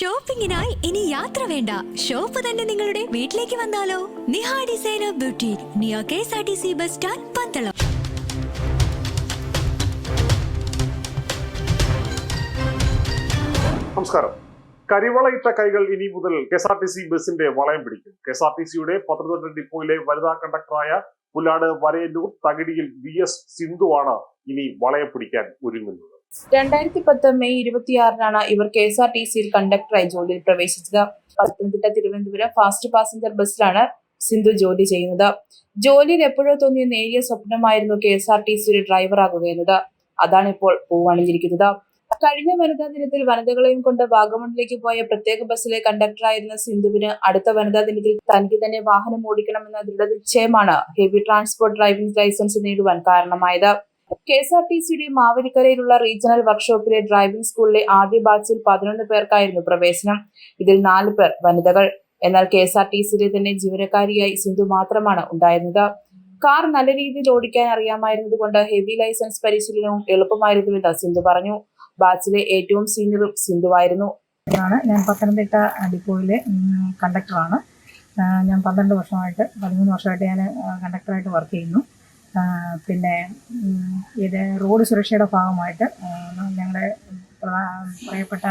ഷോപ്പിംഗിനായി ഇനി യാത്ര വേണ്ട. ഷോപ്പ് തന്നെ നിങ്ങളുടെ വീട്ടിലേക്ക് വന്നാലോ? Niha designer beauty neo K S R T C bus stand Pandalam. നമസ്കാരം. കരിവളയിട്ട കൈകൾ ഇനി മുതൽ K S R T C ബസിന്റെ വളയം പിടിക്കും. കെ എസ് ആർ ടി സിയുടെ പത്തനംതിട്ട ഡിപ്പോയിലെ വനിതാ കണ്ടക്ടറായ പുല്ലാട് വരയന്നൂർ തകിടിയിൽ വി എസ് സിന്ധുവാണ് ഇനി വളയം പിടിക്കാൻ ഒരുങ്ങുന്നത്. രണ്ടായിരത്തി പത്ത് മെയ് ഇരുപത്തിയാറിനാണ് ഇവർ കെ എസ് ആർ ടി സിയിൽ കണ്ടക്ടറായി ജോലിയിൽ പ്രവേശിച്ചത്. പത്തനംതിട്ട തിരുവനന്തപുരം ഫാസ്റ്റ് പാസഞ്ചർ ബസ്സിലാണ് സിന്ധു ജോലി ചെയ്യുന്നത്. ജോലിയിൽ എപ്പോഴോ തോന്നിയ നേരിയ സ്വപ്നമായിരുന്നു കെ എസ് ആർ ടി സിയുടെ ഡ്രൈവറാകുക എന്നത് അതാണ് ഇപ്പോൾ പൂവണിഞ്ഞിരിക്കുന്നത്. കഴിഞ്ഞ വനിതാ ദിനത്തിൽ വനിതകളെയും കൊണ്ട് വാഗമണിലേക്ക് പോയ പ്രത്യേക ബസ്സിലെ കണ്ടക്ടറായിരുന്ന സിന്ധുവിന് അടുത്ത വനിതാ ദിനത്തിൽ തനിക്ക് തന്നെ വാഹനം ഓടിക്കണമെന്ന ദൃഢനിശ്ചയമാണ് ഹെവി ട്രാൻസ്പോർട്ട് ഡ്രൈവിംഗ് ലൈസൻസ് നേടുവാൻ കാരണമായത്. കെ എസ് ആർ ടി സിയുടെ മാവേലിക്കരയിലുള്ള റീജിയണൽ വർക്ക്ഷോപ്പിലെ ഡ്രൈവിംഗ് സ്കൂളിലെ ആദ്യ ബാച്ചിൽ പതിനൊന്ന് പേർക്കായിരുന്നു പ്രവേശനം. ഇതിൽ നാല് പേർ വനിതകൾ. എന്നാൽ കെ എസ് ആർ ടി സിയിലെ തന്നെ ജീവനക്കാരിയായി സിന്ധു മാത്രമാണ് ഉണ്ടായിരുന്നത്. കാർ നല്ല രീതിയിൽ ഓടിക്കാൻ അറിയാമായിരുന്നത് കൊണ്ട് ഹെവി ലൈസൻസ് പരിശീലനവും എളുപ്പമായിരുന്നുവെന്ന് സിന്ധു പറഞ്ഞു. ബാച്ചിലെ ഏറ്റവും സീനിയറും സിന്ധുവായിരുന്നു. ഞാൻ പത്തനംതിട്ട ഡിപ്പോയിലെ കണ്ടക്ടറാണ്. ഞാൻ പന്ത്രണ്ട് വർഷമായിട്ട് പതിമൂന്ന് വർഷമായിട്ട് ഞാൻ കണ്ടക്ടറായിട്ട് വർക്ക് ചെയ്യുന്നു. പിന്നെ ഇത് റോഡ് സുരക്ഷയുടെ ഭാഗമായിട്ട് ഞങ്ങളുടെ പ്രിയപ്പെട്ട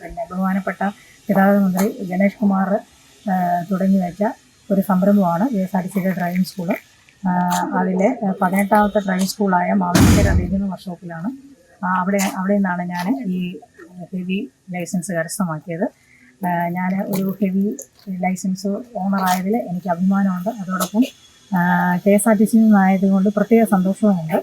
പിന്നെ ബഹുമാനപ്പെട്ട ഗതാഗത മന്ത്രി ഗണേഷ് കുമാർ തുടങ്ങി വെച്ച ഒരു സംരംഭമാണ് കെ എസ് ആർ ടി സിയുടെ ഡ്രൈവിംഗ് സ്കൂൾ. അതിലെ പതിനെട്ടാമത്തെ ഡ്രൈവിംഗ് സ്കൂളായ മാവേലിക്കര റീജിയണൽ വർക്ക്ഷോപ്പിലാണ്. അവിടെ അവിടെ നിന്നാണ് ഞാൻ ഈ ഹെവി ലൈസൻസ് കരസ്ഥമാക്കിയത്. ഞാൻ ഒരു ഹെവി ലൈസൻസ് ഓണറായതിൽ എനിക്ക് അഭിമാനമുണ്ട്. അതോടൊപ്പം K S R T C നിന്നായതുകൊണ്ട് പ്രത്യേക സന്തോഷവുമുണ്ട്.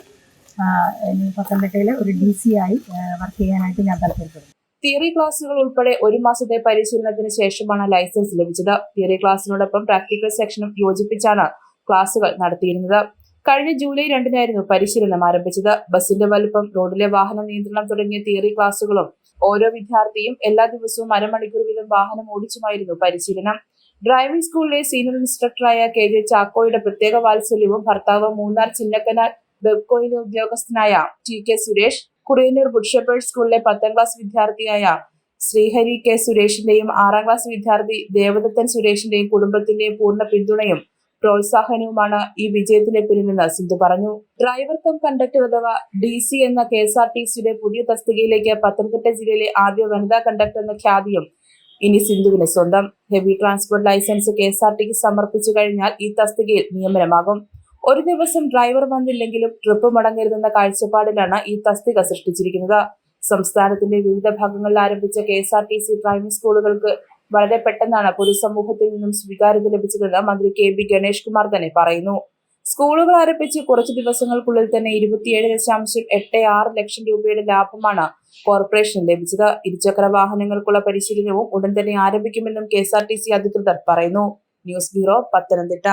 ഇനി ഒരു ഡി സി ആയി വർക്ക് ചെയ്യാനായിട്ട് ഞാൻ താല്പര്യപ്പെടുന്നു. തിയറി ക്ലാസ്സുകൾ ഉൾപ്പെടെ ഒരു മാസത്തെ പരിശീലനത്തിന് ശേഷമാണ് ലൈസൻസ് ലഭിച്ചത്. തിയറി ക്ലാസ്സിനോടൊപ്പം പ്രാക്ടിക്കൽ സെക്ഷനും യോജിപ്പിച്ചാണ് ക്ലാസുകൾ നടത്തിയിരുന്നത്. കഴിഞ്ഞ ജൂലൈ രണ്ടിനായിരുന്നു പരിശീലനം ആരംഭിച്ചത്. ബസിന്റെ വലുപ്പം റോഡിലെ വാഹന നിയന്ത്രണം തുടങ്ങിയ തിയറി ക്ലാസുകളും ഓരോ വിദ്യാർത്ഥിയും എല്ലാ ദിവസവും അരമണിക്കൂർ വീതം വാഹനം ഓടിച്ചുമായിരുന്നു പരിശീലനം. ഡ്രൈവിംഗ് സ്കൂളിലെ സീനിയർ ഇൻസ്ട്രക്ടറായ കെ ജെ ചാക്കോയുടെ പ്രത്യേക വാത്സല്യവും ഭർത്താവ് മൂന്നാർ ചിന്നക്കനാൽ ബെബ്കോയിലെ ഉദ്യോഗസ്ഥനായ T K Suresh Kuriyannur good സ്കൂളിലെ പത്താം ക്ലാസ് വിദ്യാർത്ഥിയായ ശ്രീഹരി കെ സുരേഷിന്റെയും ആറാം ക്ലാസ് വിദ്യാർത്ഥി ദേവദത്തൻ സുരേഷിന്റെയും കുടുംബത്തിന്റെയും പൂർണ പിന്തുണയും പ്രോത്സാഹനവുമാണ് ഈ വിജയത്തിന് പിന്നിലെന്ന് സിന്ധു പറഞ്ഞു. ഡ്രൈവർ കം കണ്ടക്ടർ അഥവാ ഡി സി എന്ന കെ എസ് ആർ ടി സിയുടെ പുതിയ തസ്തികയിലേക്ക് പത്തനംതിട്ട ജില്ലയിലെ ആദ്യ വനിതാ കണ്ടക്ടർ എന്ന ഖ്യാതിയും ഇനി സിന്ധുവിന് സ്വന്തം heavy transport licence K S R tick സമർപ്പിച്ചു കഴിഞ്ഞാൽ ഈ തസ്തികയിൽ നിയമനമാകും. ഒരു ദിവസം ഡ്രൈവർ വന്നില്ലെങ്കിലും ട്രിപ്പ് മടങ്ങരുതെന്ന കാഴ്ചപ്പാടിലാണ് ഈ തസ്തിക സൃഷ്ടിച്ചിരിക്കുന്നത്. സംസ്ഥാനത്തിന്റെ വിവിധ ഭാഗങ്ങളിൽ ആരംഭിച്ച K S R T C driving സ്കൂളുകൾക്ക് വളരെ പെട്ടെന്നാണ് പൊതുസമൂഹത്തിൽ നിന്നും സ്വീകാര്യത ലഭിച്ചതെന്ന് മന്ത്രി കെ. ബി. ഗണേഷ് കുമാർ തന്നെ പറയുന്നു. സ്കൂളുകൾ ആരംഭിച്ച് കുറച്ച് ദിവസങ്ങൾക്കുള്ളിൽ തന്നെ ഇരുപത്തിയേഴ് ദശാംശം എട്ട് ആറ് ലക്ഷം രൂപയുടെ ലാഭമാണ് കോർപ്പറേഷൻ ലഭിച്ചത്. ഇരുചക്ര വാഹനങ്ങൾക്കുള്ള പരിശീലനവും ഉടൻ തന്നെ ആരംഭിക്കുമെന്നും K S R T C അധികൃതർ പറയുന്നു. News bureau Pathanamthitta.